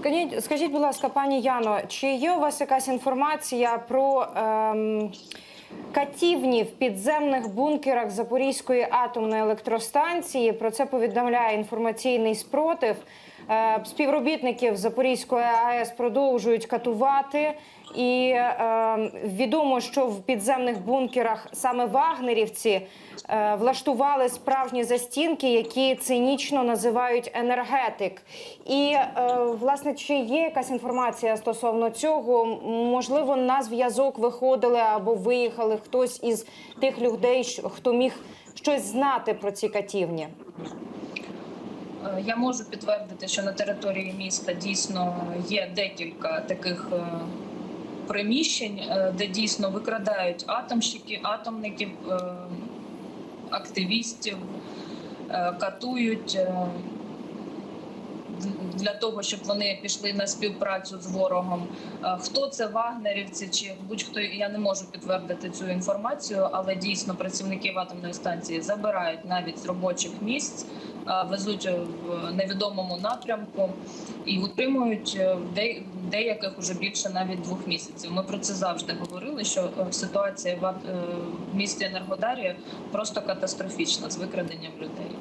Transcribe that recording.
Скажіть, скажіть, будь ласка, пані Яно, чи є у вас якась інформація про ем, катівні в підземних бункерах Запорізької атомної електростанції? Про це повідомляє інформаційний спротив. Е, співробітників Запорізької АЕС продовжують катувати. І е, відомо, що в підземних бункерах саме вагнерівці е, влаштували справжні застінки, які цинічно називають енергетик. І е, власне, чи є якась інформація стосовно цього? Можливо, на зв'язок виходили або виїхали хтось із тих людей, хто міг щось знати про ці катівні? Е, Я можу підтвердити, що на території міста дійсно є декілька таких е, приміщень, е, де дійсно викрадають атомщики, атомників, активістів, катують для того, щоб вони пішли на співпрацю з ворогом. Е, Хто це вагнерівці чи будь-хто я не можу підтвердити цю інформацію, але дійсно працівників атомної станції забирають навіть з робочих місць, е, везуть в невідомому напрямку і утримують е, деяких уже більше навіть двох місяців. Ми про це завжди говорили. Що е, ситуація е, в місті Енергодарі просто катастрофічна з викраденням людей.